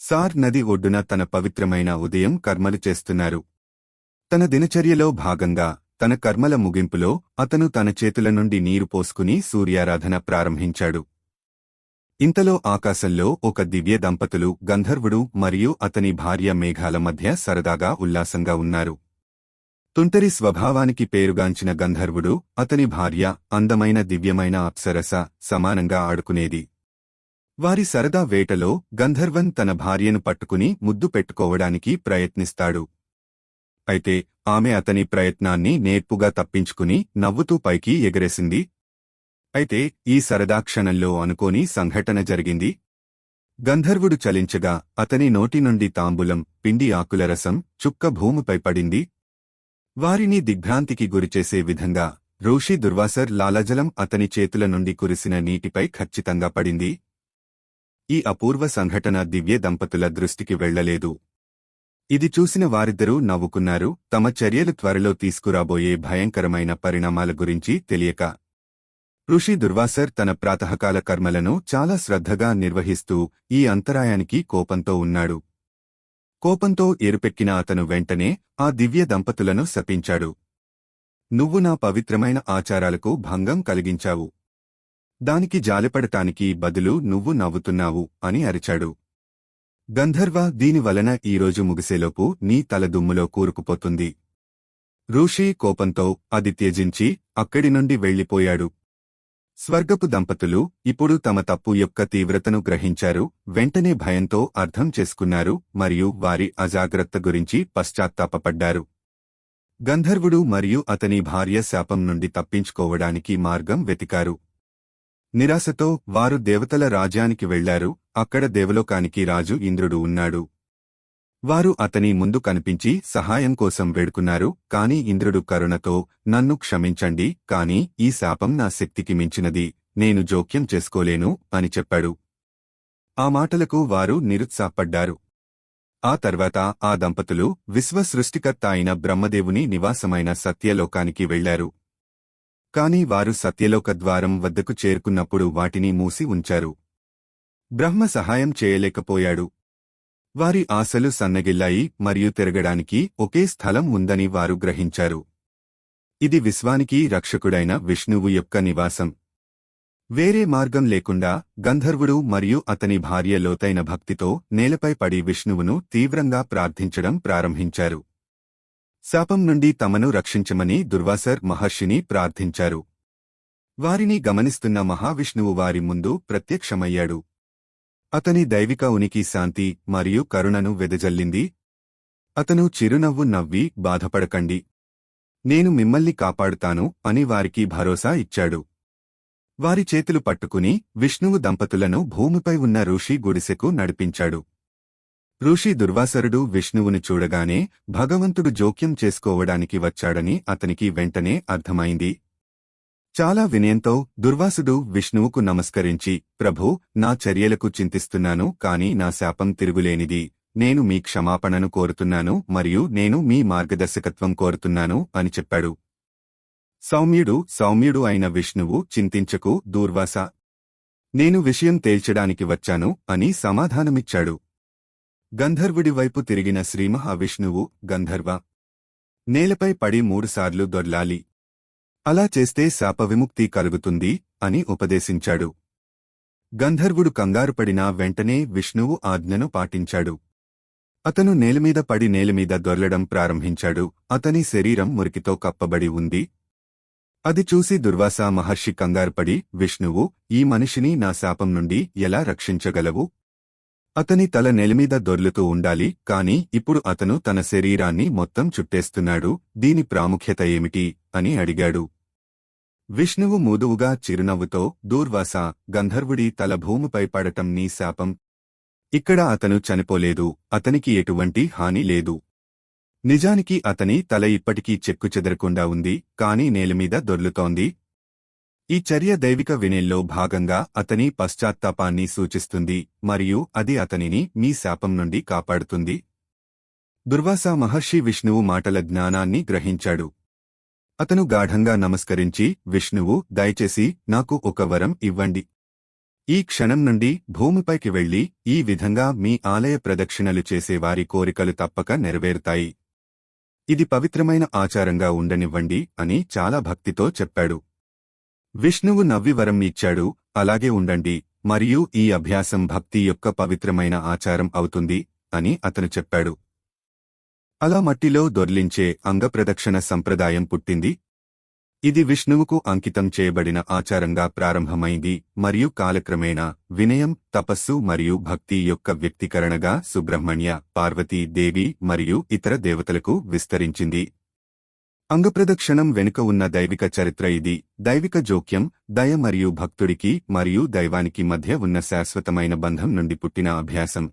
Sir నది ఒడ్డున తన పవిత్రమైన ఉదయం కర్మలు చేస్తున్నారు. తన దినచర్యలో భాగంగా తన కర్మల ముగింపులో అతను తన చేతుల నుండి నీరు పోసుకుని సూర్యారాధన ప్రారంభించాడు. ఇంతలో ఆకాశంలో ఒక దివ్య దంపతులు గంధర్వుడు మరియు అతని భార్య మేఘాల మధ్య సరదాగా ఉల్లాసంగా ఉన్నారు. తుంటరి స్వభావానికి పేరుగాంచిన గంధర్వుడు అతని భార్య అందమైన దివ్యమైన అప్సరస సమానంగా ఆడుకునేది. వారి సరదా వేటలో గంధర్వన్ తన భార్యను పట్టుకుని ముద్దు పెట్టుకోవడానికి ప్రయత్నిస్తాడు. అయితే ఆమె అతని ప్రయత్నాన్ని నేర్పుగా తప్పించుకుని నవ్వుతూ పైకి ఎగరేసింది. అయితే ఈ సరదా క్షణంలో అనుకోని సంఘటన జరిగింది. గంధర్వుడు చలించగా అతని నోటి నుండి తాంబూలం పిండి ఆకుల రసం చుక్క భూమిపై పడింది. వారిని దిగ్భ్రాంతికి గురిచేసే విధంగా రోషి దుర్వాసర్ లాలజలం అతని చేతుల నుండి కురిసిన నీటిపై ఖచ్చితంగా పడింది. ఈ అపూర్వ సంఘటన దివ్య దంపతుల దృష్టికి వెళ్ళలేదు ఇది చూసిన వారిద్దరూ నవ్వుకున్నారు తమ చర్యలు త్వరలో తీసుకురాబోయే భయంకరమైన పరిణామాల గురించి తెలియక. ఋషి దుర్వాసర్ తన ప్రాతకాల కర్మలను చాలా శ్రద్ధగా నిర్వహిస్తూ ఈ అంతరాయానికి కోపంతో ఉన్నాడు. కోపంతో ఎరుపెక్కిన అతను వెంటనే ఆ దివ్య దంపతులను శపించాడు. నువ్వు నా పవిత్రమైన ఆచారాలకు భంగం కలిగించావు. దానికి జాలిపడటానికి బదులు నువ్వు నవ్వుతున్నావు అని అరిచాడు. గంధర్వ దీనివలన ఈరోజు ముగిసేలోపు నీ తల దుమ్ములో కూరుకుపోతుంది. ఋషి కోపంతో అది త్యజించి అక్కడి నుండి వెళ్ళిపోయాడు స్వర్గపు దంపతులు ఇప్పుడు తమ తప్పు యొక్క తీవ్రతను గ్రహించారు వెంటనే భయంతో అర్థం చేసుకున్నారు మరియు వారి అజాగ్రత్త గురించి పశ్చాత్తాపపడ్డారు. గంధర్వుడు మరియు అతని భార్య శాపం నుండి తప్పించుకోవడానికి మార్గం వెతికారు. నిరాశతో వారు దేవతల రాజ్యానికి వెళ్ళారు అక్కడ దేవలోకానికి రాజు ఇంద్రుడు ఉన్నాడు. వారు అతని ముందు కనిపించి సహాయం కోసం వేడుకున్నారు కాని ఇంద్రుడు కరుణతో నన్ను క్షమించండి కాని ఈ శాపం నా శక్తికి మించినది నేను జోక్యం చేసుకోలేను అని చెప్పాడు. ఆ మాటలకు వారు నిరుత్సాహపడ్డారు. ఆ తర్వాత ఆ దంపతులు విశ్వ సృష్టికర్త అయిన బ్రహ్మదేవుని నివాసమైన సత్యలోకానికి వెళ్ళారు కాని వారు సత్యలోక ద్వారం వద్దకు చేరుకున్నప్పుడు వాటిని మూసి ఉంచారు. బ్రహ్మ సహాయం చేయలేకపోయాడు. వారి ఆశలు సన్నగిల్లాయి మరియు తిరగడానికి ఒకే స్థలం ఉందని వారు గ్రహించారు. ఇది విశ్వానికి రక్షకుడైన విష్ణువు యొక్క నివాసం. వేరే మార్గం లేకుండా గంధర్వుడు మరియు అతని భార్య లోతైన భక్తితో నేలపై పడి విష్ణువును తీవ్రంగా ప్రార్థించడం ప్రారంభించారు. శాపం నుండి తమను రక్షించమని దుర్వాసర్ మహర్షిని ప్రార్థించారు. వారిని గమనిస్తున్న మహావిష్ణువు వారి ముందు ప్రత్యక్షమయ్యాడు. అతని దైవిక ఉనికి శాంతి మరియు కరుణను వెదజల్లింది. అతను చిరునవ్వు నవ్వి బాధపడకండి. నేను మిమ్మల్ని కాపాడుతాను అని వారికి భరోసా ఇచ్చాడు. వారి చేతులు పట్టుకుని విష్ణువు దంపతులను భూమిపై ఉన్న ఋషి గుడిసెకు నడిపించాడు. ఋషి దుర్వాసరుడు విష్ణువుని చూడగానే భగవంతుడు జోక్యం చేసుకోవడానికి వచ్చాడని అతనికి వెంటనే అర్థమైంది. చాలా వినయంతో దుర్వాసుడు విష్ణువుకు నమస్కరించి ప్రభూ నా చర్యలకు చింతిస్తున్నాను కాని నా శాపం తిరుగులేనిది. నేను మీ క్షమాపణను కోరుతున్నాను మరియు నేను మీ మార్గదర్శకత్వం కోరుతున్నాను అని చెప్పాడు. సౌమ్యుడు సౌమ్యుడు అయిన విష్ణువు చింతించకు దూర్వాస. నేను విషయం తేల్చడానికి వచ్చాను అని సమాధానమిచ్చాడు. గంధర్వుడి వైపు తిరిగిన శ్రీమహావిష్ణువు గంధర్వ. నేలపై పడి మూడుసార్లు దొర్లాలి. అలా చేస్తే శాపవిముక్తి కలుగుతుంది అని ఉపదేశించాడు. గంధర్వుడు కంగారుపడినా వెంటనే విష్ణువు ఆజ్ఞను పాటించాడు. అతను నేలమీద పడి నేలమీద దొర్లడం ప్రారంభించాడు. అతని శరీరం మురికితో కప్పబడి ఉంది. అది చూసి దుర్వాస మహర్షి కంగారుపడి విష్ణువు ఈ మనిషిని నా శాపం నుండి ఎలా రక్షించగలవు? అతని తల నెలమీద దొర్లుతూ ఉండాలి కాని ఇప్పుడు అతను తన శరీరాన్ని మొత్తం చుట్టేస్తున్నాడు దీని ప్రాముఖ్యత ఏమిటి? అని అడిగాడు. విష్ణువు మూదువుగా చిరునవ్వుతో దూర్వాస గంధర్వుడి తల భూమిపై పడటం నీ శాపం. ఇక్కడ అతను చనిపోలేదు అతనికి ఎటువంటి హాని లేదు. నిజానికి అతని తల ఇప్పటికీ చెక్కుచెదరకుండా ఉంది కాని నేలమీద దొర్లుతోంది ఈ చర్య దైవిక వినయంలో భాగంగా అతని పశ్చాత్తాపాన్ని సూచిస్తుంది మరియు అది అతనిని మీ శాపం నుండి కాపాడుతుంది. దుర్వాస మహర్షి విష్ణువు మాటల జ్ఞానాన్ని గ్రహించాడు. అతను గాఢంగా నమస్కరించి విష్ణువు దయచేసి నాకు ఒక వరం ఇవ్వండి. ఈ క్షణం నుండి భూమిపైకి వెళ్ళి ఈ విధంగా మీ ఆలయ ప్రదక్షిణలు చేసే వారి కోరికలు తప్పక నెరవేరుతాయి. ఇది పవిత్రమైన ఆచారంగా ఉండనివ్వండి అని చాలా భక్తితో చెప్పాడు. విష్ణువు నవ్వి వరం ఇచ్చాడు అలాగే ఉండండి మరియు ఈ అభ్యాసం భక్తి యొక్క పవిత్రమైన ఆచారం అవుతుంది అని అతను చెప్పాడు. అలా మట్టిలో దొర్లించే అంగప్రదక్షిణ సంప్రదాయం పుట్టింది. ఇది విష్ణువుకు అంకితం చేయబడిన ఆచారంగా ప్రారంభమైంది మరియు కాలక్రమేణా వినయం తపస్సు మరియు భక్తి యొక్క వ్యక్తీకరణగా సుబ్రహ్మణ్య పార్వతీ దేవి మరియు ఇతర దేవతలకు విస్తరించింది. అంగప్రదక్షిణం వెనుక ఉన్న దైవిక చరిత్ర ఇది. దైవిక జోక్యం దయ మరియు భక్తుడికి మరియు దైవానికి మధ్య ఉన్న శాశ్వతమైన బంధం నుండి పుట్టిన అభ్యాసం.